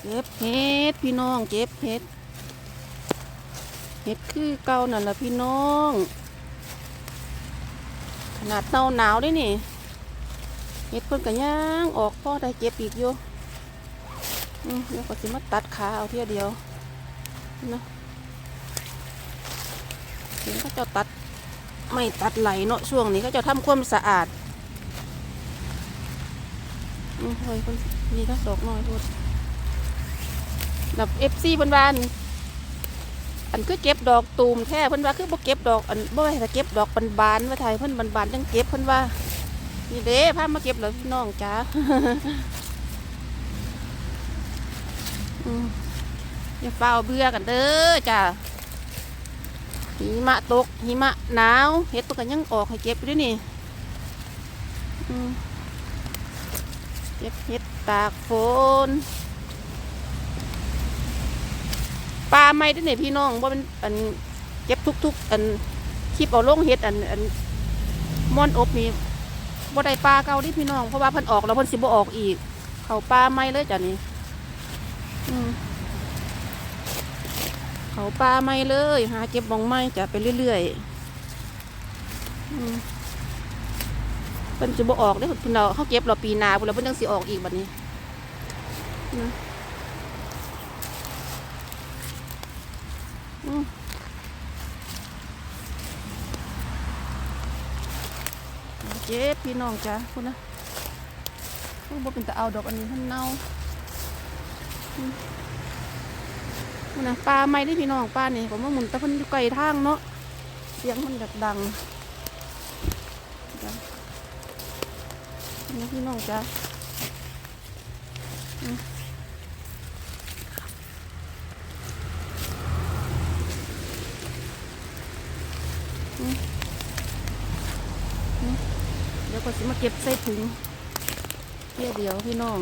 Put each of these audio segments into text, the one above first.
เก็บเห็ดพี่น้องเก็บเห็ดเห็ดคือเก่านั่นแหละพี่น้อง ขนาดเตาหนาวด้วยนี่เห็ดเพิ่นก็ย่างออกพ่อได้เก็บอีกอยู่อืมเดี๋ยวก็สิมาตัดขาเอาเที่ยเดียวนะเห็นเขาจ้าตัดไม่ตัดไหลเนาะช่วงนี้เขาจะทำความสะอาดอืมเฮ้ยคนนี่ก็ดอกน้อยพูด แบบเอฟซีเพิ่นว่าอันอันคือเก็บดอกตูมแท้เพิ่นว่าคือบ่เก็บดอกอันบ่ให้เก็บดอกบานๆว่าไทยเพิ่นบานๆจังเก็บเพิ่นว่า นี่เด้พามาเก็บแล้วพี่น้องจ้าอย่าเฝ้าเบื่อกันเด้อจ้าหิมะตกหิมะหนาวเห็ดตัวกันยังออกให้เก็บด้วยนี่เก็บเห็ดตากฝน ปลาไม่ได้เนี่ยพี่น้องว่ามันอันเก็บทุกๆ อันคลิปเอาลงเฮ็ดอันอันม่อนอบนี่บ่ได้ปลาเก่าดิพี่น้องเพราะว่าพิ่นออกแล้วพิ่นสิบ่ออกอีก เขาปลาไม่เลยจ้ะนี่เขาปลาไม่เลยหาเก็บมองไม่จ้ะไปเรื่อยๆเพิ่นสิบ่ออกเด้พิ่นเราเขาเก็บเราปีนาพุ่นแล้วเพิ่นจังสิออกอีกบัดนี้นะ อืม เจ็บพี่น้องจ้ะคุณนะคุณบ่เป็นตะเอาดอกอันนี้ท่านเน่าคุณนะปลาไม่ได้พี่น้องปลาเนี่ยผมว่าหมุนตะพิ่นอยู่ไกลทางเนาะเสียงมันดักดังจ้ะพี่น้องจ้ะอืม เดี๋ยว ก็สิมาเก็บใส่ถุงเที่ยเดียวพี่น้อง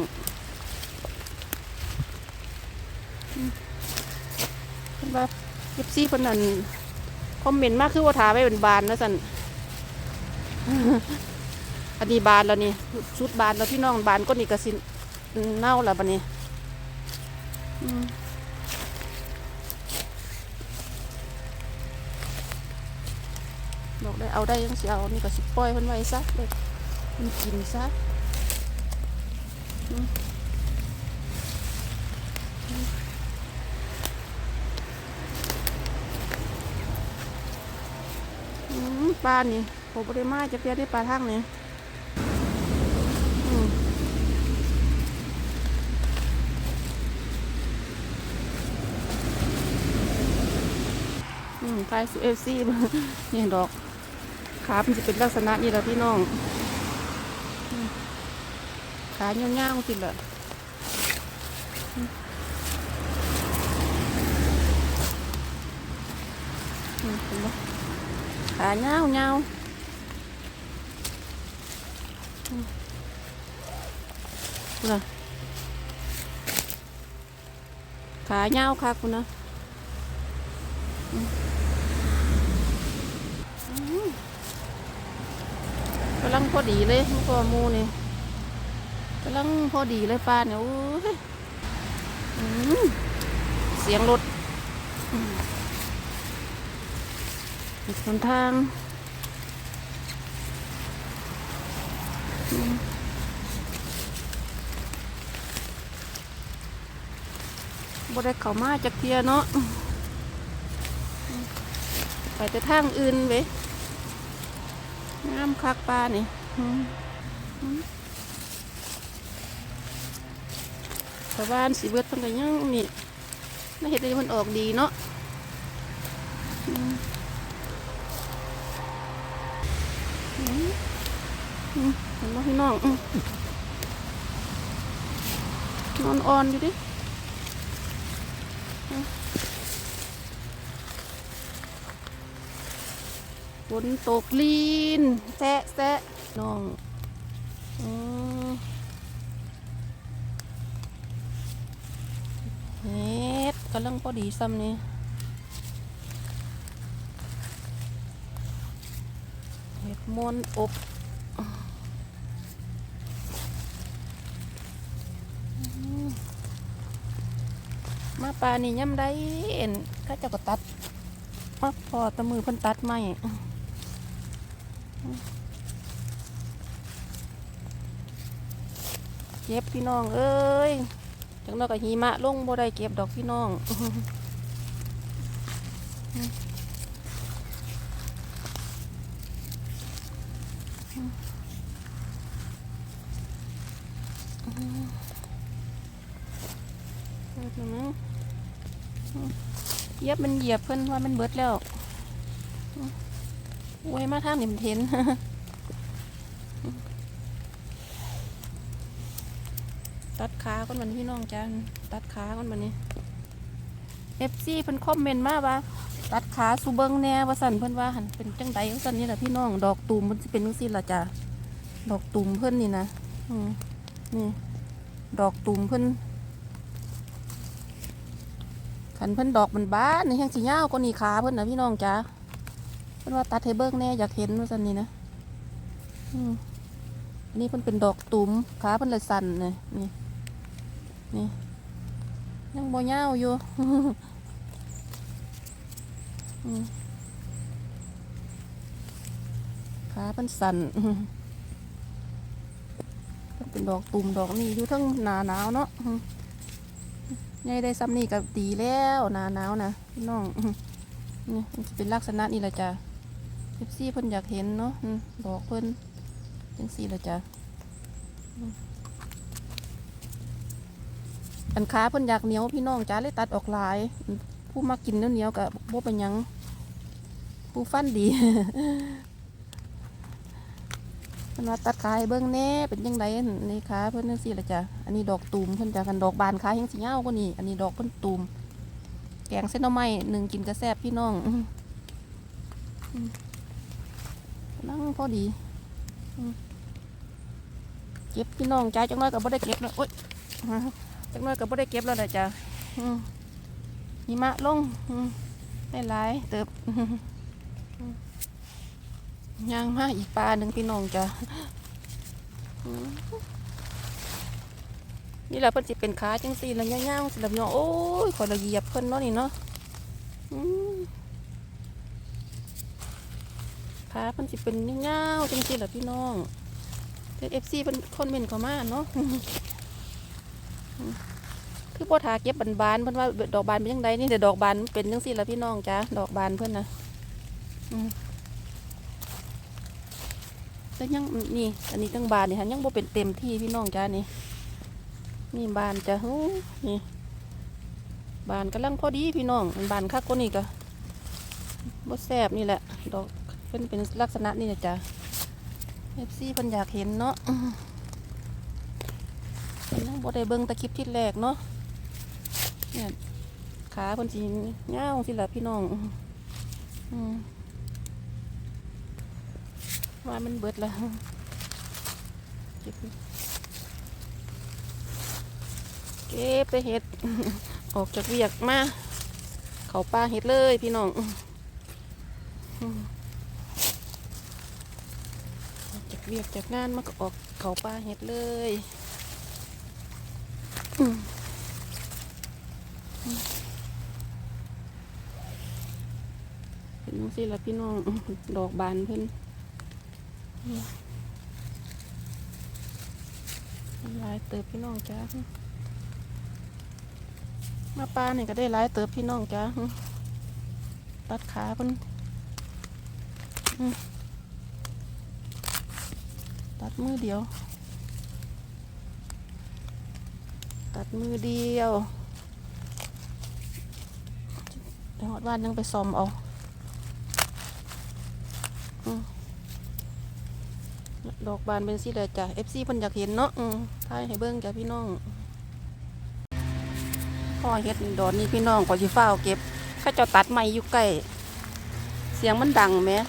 อืมเพิ่นว่าเก็บซี่เพิ่นนั่นคอมเมนต์มากคือว่าถาไว้เป็นบานนะสันอันนี้บานแล้วนี่ชุดบานแล้วพี่น้องบานก็นี่กระสิเน่าแล้วบันนี้บอกได้เอาได้ยังเสิเอานี่ก็สิปล่อยเพิ่นไว้ซะเลย มันกินซะอืมปลานี่ผมบริมาจะเพี้ยได้ปลาทั้งนี่อืมอืมปลาสุเอฟซีนี่ดอกขามันจะเป็นลักษณะนี้แหละพี่น้อง ขาเงี้ยวๆสิเห็นปะขาเงาเงาอืมคุณน่ะขาเงาค่ะคุณนะกำลังพอดีเลยมันก็หมูนี่ กำลังพอดีเลยปลาเนี่ยโอ้ยเสียงรถอืมอีกคนทางบ่ได้เขามาจากเทียเนาะไปแต่ทางอื่นเว้ยงามคักปลานี่อืมอืม ชาวบ้านสีเบิดเพิ่นก็ยังนี่น่าเห็ดให้มันออกดีเนาะอืมอืมอืมเห็นบ่พี่น้องนอนอ่อนอยู่ดิฝนตกลีนแซะแซะน้อง กำลังพอดีซ้ำนี่เห็ดมวนอบมาปลานี่ย่ำได้เอ็นข้าจ้าก็ตัดมาพอตะมือเพิ่นตัดไม่เก็บพี่น้องเอ้ย จังนอกกับหิมะลงบ่ได้เก็บดอกพี่น้องเบิดแล้วมั้งอืมเหยียบมันเหยียบเพิ่นว่ามันเบิดแล้วโอ้ยมาทางนี่มันเห็น ขาก่อนมันพี่น้องจันตัดขาก่อนมันนี่เอฟซีเพิ่นคอมเมนต์มาว่า ตัดขาสูเบิงแน่ว่าสั่นเพิ่นว่าหันเป็นจังใดว่าสั่นนี่แหละพี่น้องดอกตูมมันสิเป็นจังซี่ล่ะจ้ะดอกตูมเพิ่นนี่นะอืมนี่ดอกตูมเพิ่นขันเพิ่นดอกมันบานในแห้งสียาก็นี่ขาเพิ่นนะพี่น้องจ้าเพิ่นว่าตัดให้เบิ่งแน่อยากเห็นว่าซั่นนี่นะอืมนนี้เพิ่นเป็นดอกตุ่มขาเพิ่นเลยสั่นนี่นี่ นี่ยังบ่ยาวอยู่ขาเพิ่นสันเพิ่นเป็นดอกตุ่มดอกนี่อยู่ทั้งหนาหนาวเนาะไงได้ซ้ำนี่ก็ดีแล้วหนาหนาวนะพี่น้องนี่เป็นลักษณะนี่แหละจ้ะเอฟซีเพิ่นอยากเห็นเนาะอืมบอกเพิ่นจังสี่ละจ้ะ อันขาเพิ่นอยากเหนียวพี่น้องจ้าเลยตัดออกหลาย ผู้มากินเนื้อเหนียวกับบ่เป็นยัง ผู้ฟันดีเพิ่นว่าตัดขาให้เบิ่งแน่เป็นยังไงนี่ขาเพิ่นจังซี่ละจ้ะอันนี้ดอกตูมเพิ่นจ้ะกันดอกบานขาแห้งสิยากว่านี้อันนี้ดอกเพิ่นตูมแกงเส้นน่อไม้หนึ่งกินกระแซบพี่น้องนั่งพอดีเก็บพี่น้องจ้าจังน้อยก็บ่ได้เก็บแล้วโอ๊ย จังน้อยก็บ่ได้เก็บแล้วละจ้ะหิมะลงได้หลายเติบย่างมาอีกปลาหนึ่งพี่น้องจ้ะนี่แหละเพิ่นสิเป็นขาจังสี่แล้วย่างๆสิล้วพี่น้องโอ้ยขอยละเหยียบเพิ่นเนาะนี่เนาะขาเพิ่นสิเป็นย่างๆจังสี่แหละพี่น้องเอฟซีเพิ่นคนเม่นเข้ามาเนาะ คือพ่อทาเก็บบานๆเพิ่นว่าดอกบานเป็นยังไงนี่แต่ดอกบานเป็นจังสี่แหละพี่น้องจ้ะดอกบานเพิ่อนนะแต่ยังนี่ อันนี้ตั้งบานนี่ฮะยังบ่เป็นเต็มที่พี่น้องจ้านี่นี่บานจะหูนี่บานกำลังพอดีพี่น้องบานคักกว่านี่ก็บ่แซบนี่แหละดอกเป็นเป็นลักษณะนี่นะจ้ะเอฟซีเพิ่นอยากเห็นเนาะ บ่ได้เบิ่งแตะคลิปที่แรกเนาะเนี่ยขาเพิ่นสิเงาสิล่ะพี่น้องอืมว่ามันเบิดแล้วเก็บเก็บไปเห็ด ออกจากเวียกมา เขาปลาเห็ดเลยพี่น้องออกจากเวียกจากงานมาก็ออกเขาปลาเห็ดเลย เป็นจังซี่ละพี่น้อง ดอกบานเพิ่นลายเติบพี่น้องจ้ามาปลาเนี่ยก็ได้ลายเติบพี่น้องจ้าตัดขาเพิ่นตัดมือเดียว ตัดมือเดียวเดี๋ยวหอดว่านยังไปซอมเอาอดอกบานเป็นสิเลยจ้ะ FC เพิ่นอยากเห็นเนาะถ่ายให้เบิ่งจ้ะพี่น้องพ่อเฮ็ดดอนนี่พี่น้องกว่าสิฟ้าเก็บเขาเจ้าตัดไม้อยู่ใกล้เสียงมันดังแหมม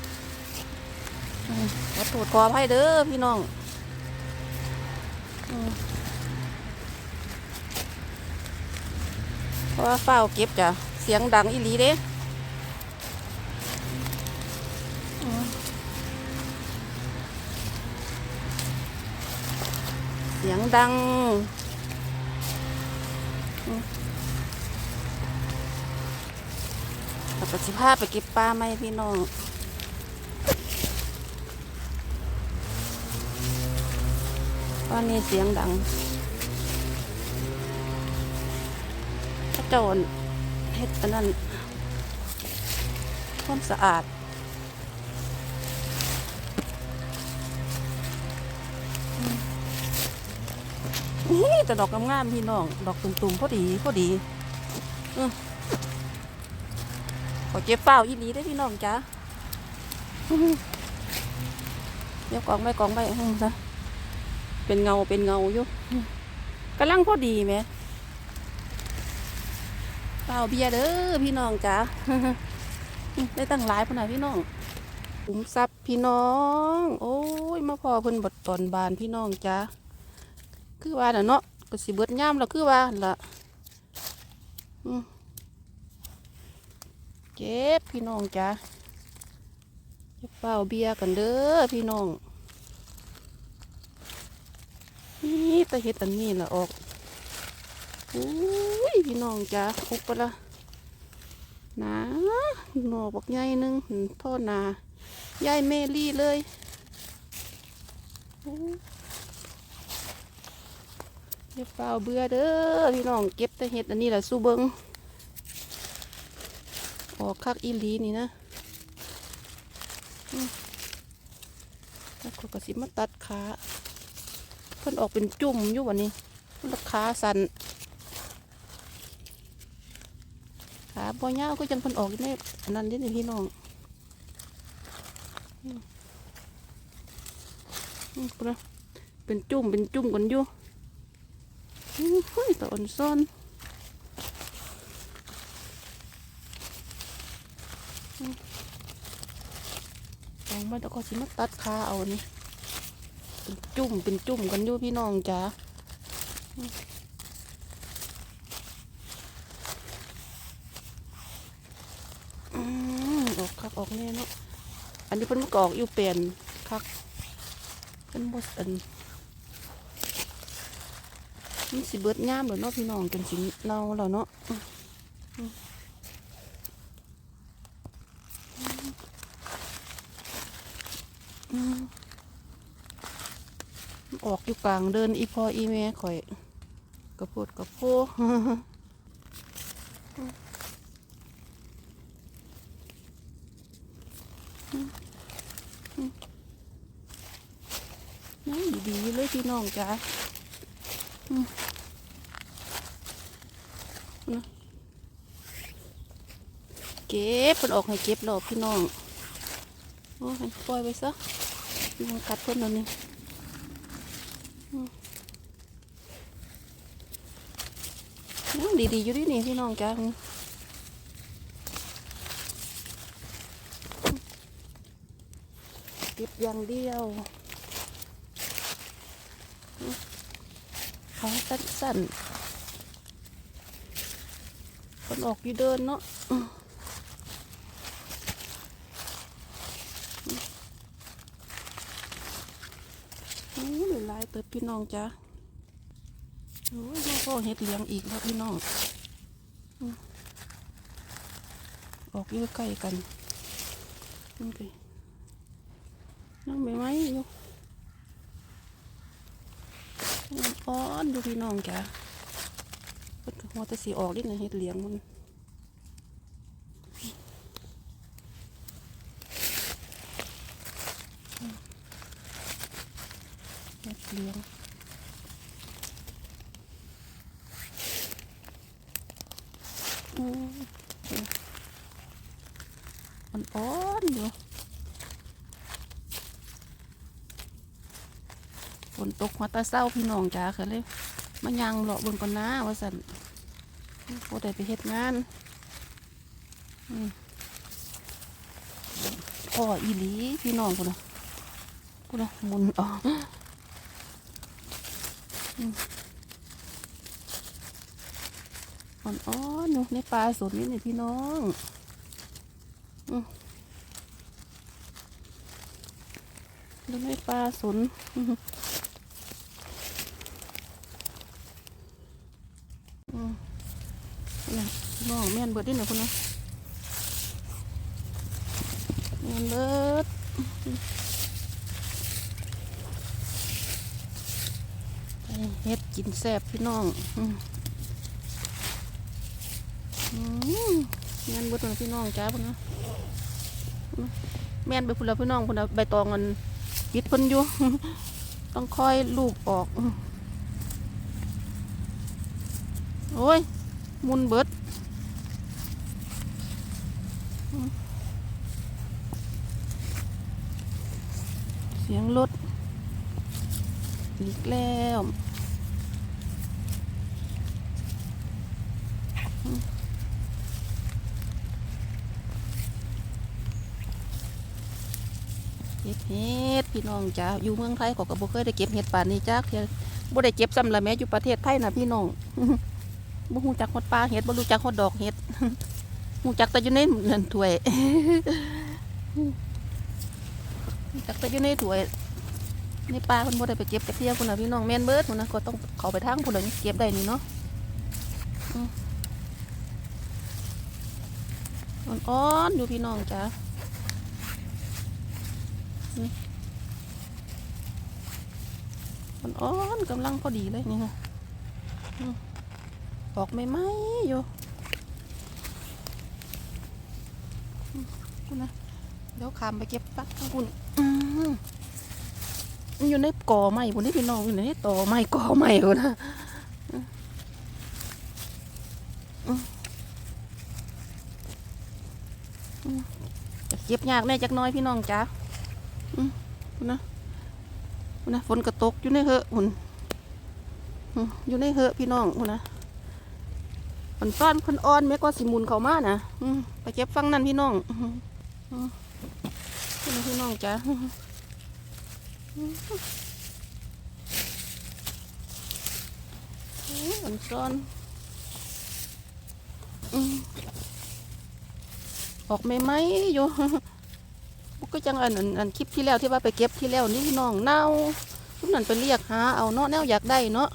ขอโทษขออภัยเด้อพี่น้องอืม เพราะว่าฟ้าเก็บจ้ะเสียงดังอีหลีเด้เสียงดังอืมปฏิภาไปเก็บปลาไหมพี่น้องตอนนี้เสียงดัง พระโจรเฮ็ดอันนั้นความสะอาดนี่แต่ดอกงามๆพี่น้อง ดอกตุ่มๆพอดีพอดีอขอเจ็บเฝ้าอีหลีได้พี่น้องจ้าเดี๋ยวกองไปกองไปอืมซะเป็นเงาเป็นเงาอยู่กำลังพอดีไหม เปล่าเบียร์เด้อพี่น้องจ้าได้ตั้งหลายพนนะพี่น้องอุ้มซับพี่น้อง โอ้ยมาพอเพิ่นบดตอนบานพี่น้องจ้าคือว่าน่ะเนาะก็สิเบิดย่ามแล้วคือว่าหั่นละเจ็บพี่น้องจ้ะจะเป่าเบียร์กันเด้อพี่น้องนี่ตะเฮ็ดอันนี้ละออก อุ้ยพี่น้องจ้ะอุบไปละนะหนอบักใหญ่หนึงท่อนายายเมลี่เลยอู้อย่าเฝ้าเบื่อเด้อพี่น้องเก็บแต่เห็ดอันนี้แหละสู้เบิงออกคักอีลีนี่นะแล้วเขาก็สิมาตัดขาเพิ่นออกเป็นจุ่มอยู่วันนี้เพิ่นละขาสัน ขาบ่ยาวก็จังพิ่นออกอยู่นอันนั้นเด้นี่พี่น้องเป็นจุ่มเป็นจุ่มกันอยู่อุ้ยตอนซ่อนลองมาแล้วก็สิมาตัดขาเอานี่เป็นจุ่มเป็นจุ่มกันอยู่พี่น้องจ้าอืมออกคักออก แน่เนาะอันนี้เพิ่นมันก็อกอยู่เปลี่ยนคักเป็นบสอันมันสิเบิดย่ามแล้วเนาะพี่น้องจนสิเน่าแล้วเนาะอืมอืมอืมออกอยู่กลางเดินอีพออีแม่ข่อยกระโพดกระโพ นั่งดีๆเลยพี่น้องจ้าเก็บเพิ่นออกให้เก็บแล้วพี่น้องโอ้ยปล่อยไปซะพี่มันกัดเพิ่นแล้วนี่นั่งดีๆอยู่ดินี่พี่น้องจ้า เก็บอย่างเดียวอืมขาสั้นๆคนออกอยู่เดินเนาะอืมอืมเหลือลายเติบพี่น้องจ้ะโอ้ยพ่อเห็ดเลี้ยงอีกแล้วพี่น้อง อออกอยู่ใกล้กันนี่ นั่งไม่ไหมอยู่อ้อนดูพี่น้องจ้ะเพิ่นก็หัวแต่สีออกดินะเฮ็ดเลี้ยงมันเฮ็ดเลียงอืมมันอ่อนอยู่ นตกหัวตาเศร้าพี่น้องจ้าค่ะเลยมายังเลาะเบนก่อนนะว่าสันโอ้ได้ไปเฮ็ดงานอืมพ่ออีหลีพี่น้องกูนะกูนะมุนออกอ่อนๆอยู่ในปลาสดนี่นี่พี่น้องอดูในปลาสนอืม อืม นี่น้องแม่นเบิดได้หน่อยคุณนะเงินเบิดไปเฮ็ดกินแซ่บพี่น้องอืมอืมเงินเบิดพุ่นน่ะพี่น้องจ้าพุ่นนะแม่นไปพุ่นละพี่น้องพุ่นละใบตองกันปิดพิ่นอยู่ ต้องคอยลูบออกโอ้ยมุนเบิด เสียงรถอีกแล้วเก็บเห็ดพี่น้องจ้าอยู่เมืองไทยก็ก็บ่เคยได้เก็บเห็ดป่านนี้จ้าเทียบ่ได้เก็บซ้ำละแม้อยู่ประเทศไทยนะพี่น้องบ่ฮู้จักฮอดปลาเห็ดบ่รู้จักฮอดดอกเห็ดูจักแต่อยู่ในนั่นถ้วยจักแต่อยู่ในถ้วยในป่าคนบ่ได้ไปเก็บกระเทียมคนนะพี่น้องแม่นเบิดคนนะก็ต้องเขาไปทางคนน่ะเก็บได้นี่เนาะอ่อนๆอยู่พี่น้องจ้านี่อ่อนๆกำลังพอดีเลยนี่ค่ะอออกไม่ไหมอยู่อืม คุณนะเดี๋ยวขามไปเก็บปักทางคุณอืมมันอยู่ในกอไม้พุ่นนี่พี่น้องอยู่ในตอไม้กอไม้พุ่นนะอืมอืมอืมจะเก็บยากแน่จักหน้อยพี่น้องจ้าอืมพุ่นนะพุ่นนะฝนกระตกอยู่ในเหอะพุ่นอืมอยู่ในเหอะพี่น้องพุ่นนะมันซ่อนคนอ่อนแม่ก็สิหมุนเขามานะอืมไปเก็บฟังนั่นพี่น้องอืมอืม พุ่นนะพี่น้องจ้าอันซ้อนออกไม่ไหมอยู่ก็จังอันอันคลิปที่แล้วที่ว่าไปเก็บที่แล้วนี่พี่น้องเน่าทุกนั้นไปเรียกหาเอาเนาะแนวอยากได้เนาะ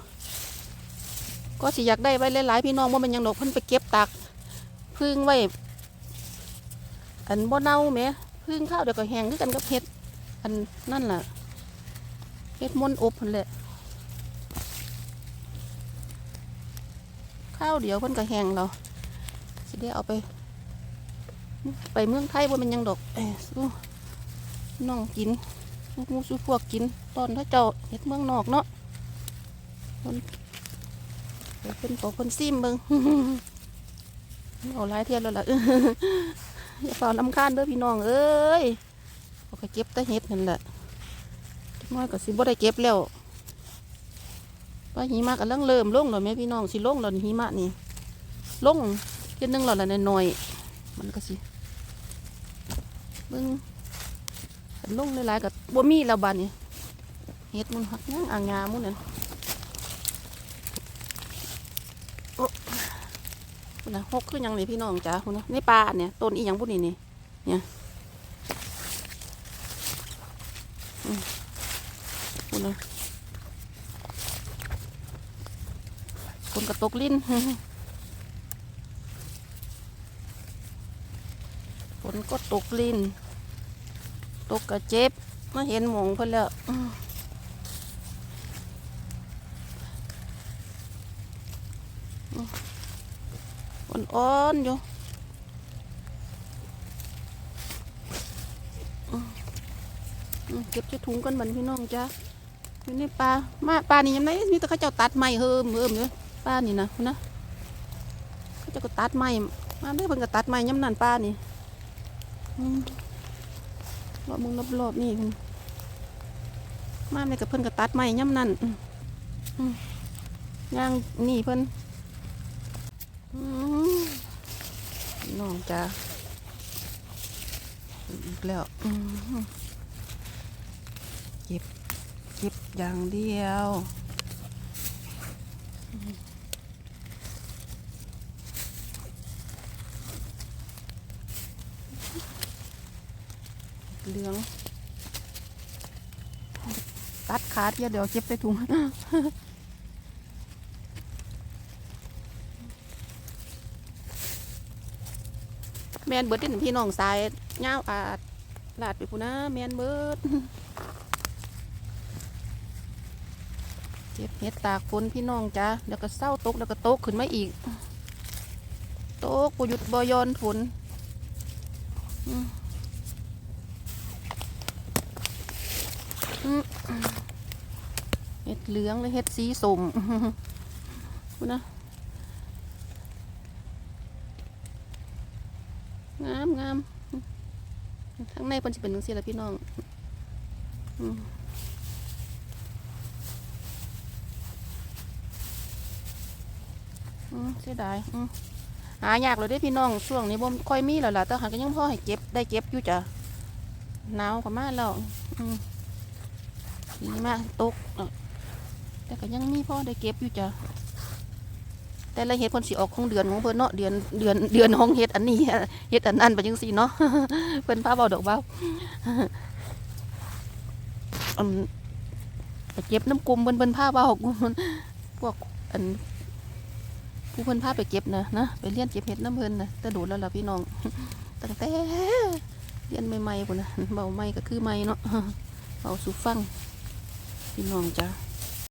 ก็สิอยากได้ไว้หลายๆพี่น้องว่ามันยังดอกเพิ่นไปเก็บตักพึ่งไว้ อันบ่เน่าแหมพึ่งข้าวเดี๋ยวก็แห้งคือกันกับเห็ด อันนั่นล่ะเห็ดมนอบนั่นแหละข้าวเดี๋ยวเพิ่นก็แห้งแล้วสิได้เอาไป ไปเมืองไทยบ่มันยังดอกสู้น้องกินลูกมูสู้พวกกิน ตอนถ้าเจ้าเฮ็ดเมืองนอกเนาะเพิ่นเพิ่นบอกเพิ่นซิมเบิ่งเอาหลายเที่ยแล้วล่ะ อย่าฝ้าลำคาญเด้อพี่น้องเอ้ยเขาก็เก็บแต่เฮ็ดนั่นแหละจักหน้อยก็สิบ่ได้เก็บแล้วว่าหิมะกำลังเริ่มลงแล้วแม่พี่น้องสิลงแล้วหิมะนี่ลงเทียนหนึงแล้วละน้อยๆมันก็สิเบิ่งคันลงหลายๆกับบ่มีแล้วบาดนี้เฮ็ดมันหักย่างอ่างงามุนนั่นโอ้ นะหกคือยังนี่พี่น้องจ้าพุ่นนะในป่าเนี่ยต้นอีหยังพุ่นนี่นี่เนี่ยอืมพุ่นะคนก็ตกลิ้นฝนก็ตกลิ้น ตกกระเจ็บมาเห็นหมองเพิ่นแล้วอื้ออื้อ อ่อนอยู่เก็บจะถุงกันบันพี่น้องจ้าอยู่ในป่ามาป่านี่ยังไงมีแต่เขาเจ้าตัดไม้เฮิมเฮิมอยู่ป่านี่นะคุณนะเขาเจ้าก็ตัดไม้มาได้เพิ่นก็ตัดไม้ย้ำนั่นป่านี่รอบมึงรอบๆนี่คุณมาเนี่ยกับเพิ่นก็ตัดไม้ย้ำนั่นย่างนี่เพิ่นอืม น้องจ้าอีกแล้วเก็บเก็บอย่างเดียวเหลือง ตัดขาเทียเดี๋ยวเก็บใส่ถุง มนเบิดที่พี่น้องสายเงาวอาดลาดไปพูนะแมนเบิดเจ็บเห็ดตากฝนพี่น้องจ้าแล้วก็เศร้าตกแล้วก็ตกขึ้นมาอีกตกปหยุดบอยอนฝนเห็ดเหลืองหรือเห็ดสีสมพูนะ งามข้างในเพิ่นจะเป็นจังซี่ละพี่น้องอืมเสียดายอืมหายากเลยเด้พี่น้องช่วงนี้บ่ค่อยมีแล้วล่ะแต่หาก็ยังพอให้เก็บได้เก็บอยู่จ้ะหนาวก็มาแล้วอืมดีมากตกแต่ก็ยังมีพอได้เก็บอยู่จ้ะ แต่ละเฮ็ดเพิ่นสิออกของเดือนของเพิ่นเนาะเดือนเดือนเดือนของเฮ็ดอันนี้เฮ็ดอันนั้นไปจังซี่เนาะเพิ่นพาเว้าดอกเว้าอืมไปเก็บน้ำกลมเพิ่นเพิ่นพาเว้าพวกอันผู้เพิ่นพาไปเก็บนะนะไปเลี้ยนเก็บเห็ดน้ำเพิ่นนะแต่โดดแล้วล่ะพี่น้องตั้งแต่เลี้ยนใหม่ๆพุ่นนะเบาใหม่ก็คือใหม่เนาะเบาสูฟังพี่น้องจ้ะ